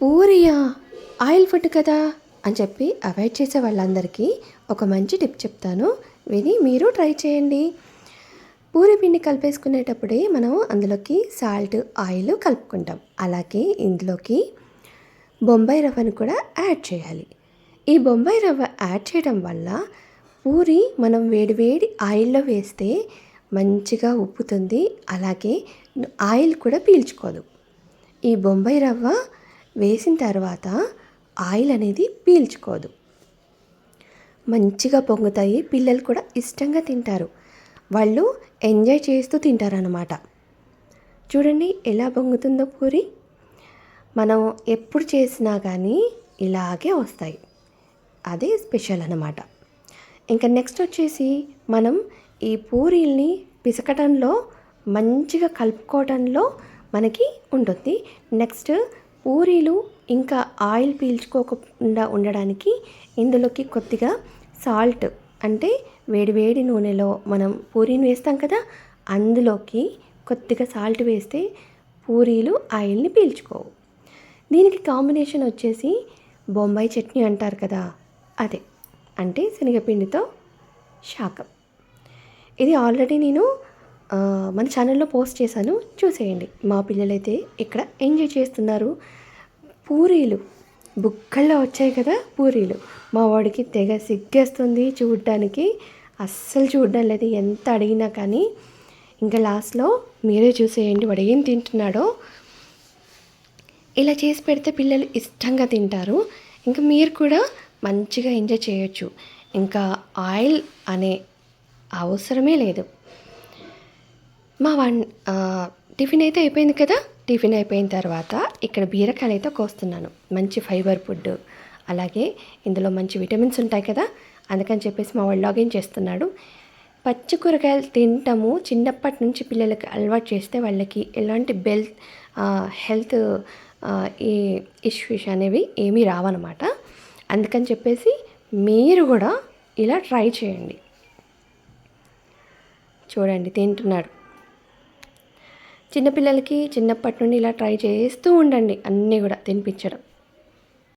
పూరియా oil food కదా అని చెప్పి అవాయిడ్ చేసే వాళ్ళందరికీ ఒక మంచి టిప్ చెప్తాను. విని మీరు ట్రై చేయండి. పూరి పిండి కలిపేసుకునేటప్పుడే మనం అందులోకి సాల్ట్ ఆయిల్ కలుపుకుంటాం. అలాగే ఇందులోకి బొంబాయి రవ్వను కూడా యాడ్ చేయాలి. ఈ బొంబాయి రవ్వ యాడ్ చేయడం వల్ల పూరి మనం వేడివేడి ఆయిల్లో వేస్తే మంచిగా ఉప్పుతుంది. అలాగే ఆయిల్ కూడా పీల్చుకోదు. ఈ బొంబాయి రవ్వ వేసిన తర్వాత ఆయిల్ అనేది పీల్చుకోదు. మంచిగా పొంగుతాయి. పిల్లలు కూడా ఇష్టంగా తింటారు. వాళ్ళు ఎంజాయ్ చేస్తూ తింటారనమాట చూడండి ఎలా పొంగుతుందో పూరి. మనం ఎప్పుడు చేసినా కానీ ఇలాగే వస్తాయి. అదే స్పెషల్ అన్నమాట. ఇంకా నెక్స్ట్ వచ్చేసి మనం ఈ పూరీల్ని పిసకటంలో మంచిగా కలుపుకోవడంలో మనకి ఉంటుంది. నెక్స్ట్ పూరీలు ఇంకా ఆయిల్ పీల్చుకోకుండా ఉండడానికి ఇందులోకి కొద్దిగా సాల్ట్ అంటే వేడివేడి నూనెలో మనం పూరీని వేస్తాం కదా అందులోకి కొద్దిగా సాల్ట్ వేస్తే పూరీలు ఆయిల్ని పీల్చుకోవు. దీనికి కాంబినేషన్ వచ్చేసి బొంబాయి చట్నీ అంటారు కదా అదే. అంటే శనగపిండితో శాకం. ఇది ఆల్రెడీ నేను మన ఛానల్లో పోస్ట్ చేశాను. చూసేయండి. మా పిల్లలైతే ఇక్కడ ఎంజాయ్ చేస్తున్నారు. పూరీలు. బుక్కల్లో వచ్చాయి కదా పూరీలు. మా వాడికి తెగ సిగ్గేస్తుంది చూడడానికి. అస్సలు చూడడం లేదు. ఎంత అడిగినా కానీ ఇంకా లాస్ట్లో మీరే చూసేయండి. వాడు ఏం తింటున్నాడో. ఇలా చేసి పెడితే పిల్లలు ఇష్టంగా తింటారు. ఇంకా మీరు కూడా మంచిగా ఎంజాయ్ చేయొచ్చు. ఇంకా ఆయిల్ అనే అవసరమే లేదు. మా వన్ టిఫిన్ అయితే అయిపోయింది కదా? టిఫిన్ అయిపోయిన తర్వాత ఇక్కడ బీరకాయలు అయితే కోస్తున్నాను. మంచి ఫైబర్ ఫుడ్. అలాగే ఇందులో మంచి విటమిన్స్ ఉంటాయి కదా? అందుకని చెప్పేసి మా వాళ్ళు లాగిన్ చేస్తున్నాడు. పచ్చి కూరగాయలు తింటాము. చిన్నప్పటి నుంచి పిల్లలకి అలవాటు చేస్తే వాళ్ళకి ఎలాంటి బెల్ హెల్త్ ఈ ఇష్యూస్ అనేవి ఏమీ రావన్నమాట. అందుకని చెప్పేసి మీరు కూడా ఇలా ట్రై చేయండి. చూడండి తింటున్నాడు. చిన్నపిల్లలకి చిన్నప్పటి నుండి ఇలా ట్రై చేస్తూ ఉండండి. అన్నీ కూడా తినిపించడం.